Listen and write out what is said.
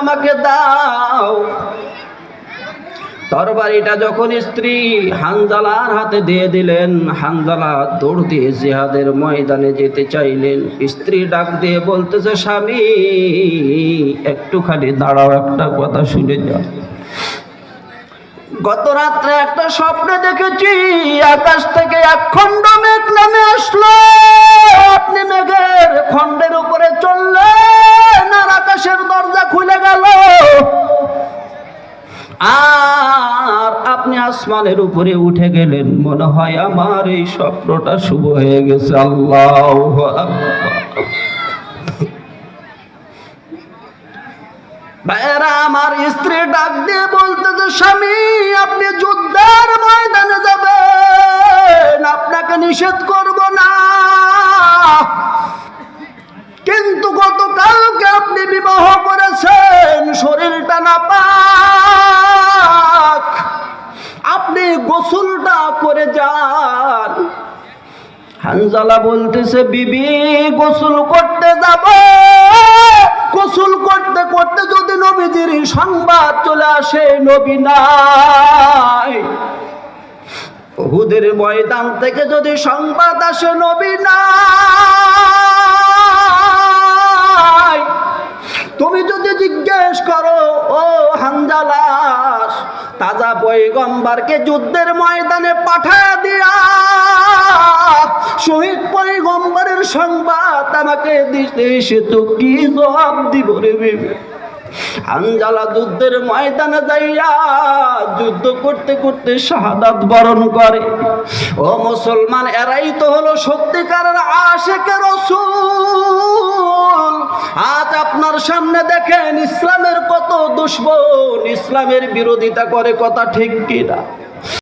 আমাকে দাও। তরবারিটা যখন স্ত্রী হানজালার হাতে দিয়ে দিলেন, হানজালা দৌড় দিয়ে জিহাদের ময়দানে যেতে চাইলেন। স্ত্রী ডাক দিয়ে বলতেছে, স্বামী, একটুখানি দাঁড়াও, একটা কথা শুনে যাও। গত রাত্রে একটা স্বপ্নে দেখেছি, আকাশ থেকে এক খণ্ড মেঘ নামে আসলো। আপনি মেঘের আপনি আসমানের উপরে উঠে গেলেন, মনে হয় আমার এই স্বপ্নটা শুভ হয়ে গেছে। আল্লাহ ভাইয়েরা, আমার স্ত্রী ডাক দিয়ে বলতেছে স্বামী, আপনি যুদ্ধের ময়দানে যাবেন। আপনাকে নিষেধ হানজালা বলতেছে, বিবি, গোসল করতে যাব। গোসল করতে করতে যদি নবীজির সংবাদ চলে আসে, নবী নাই। হুদের ময়দান থেকে যদি সংবাদ আসে, নবী নাই। তুমি যদি জিজ্ঞেস করো, ও হানজালাস তাজা পৈগম্বরকে যুদ্ধের ময়দানে পাঠায় সংবাদ আমাকে দিতে এসে তো কি জবাব দিব রে হানজালা যুদ্ধের ময়দানে যাইয়া যুদ্ধ করতে করতে শাহাদাত বরণ করে। ও মুসলমান, এরাই তো হলো সত্যিকারের আশেকের রসুল। আজ আপনার সামনে দেখেন ইসলামের কত দুশ্মন, ইসলামের বিরোধিতা করে কথা ঠিক কিনা?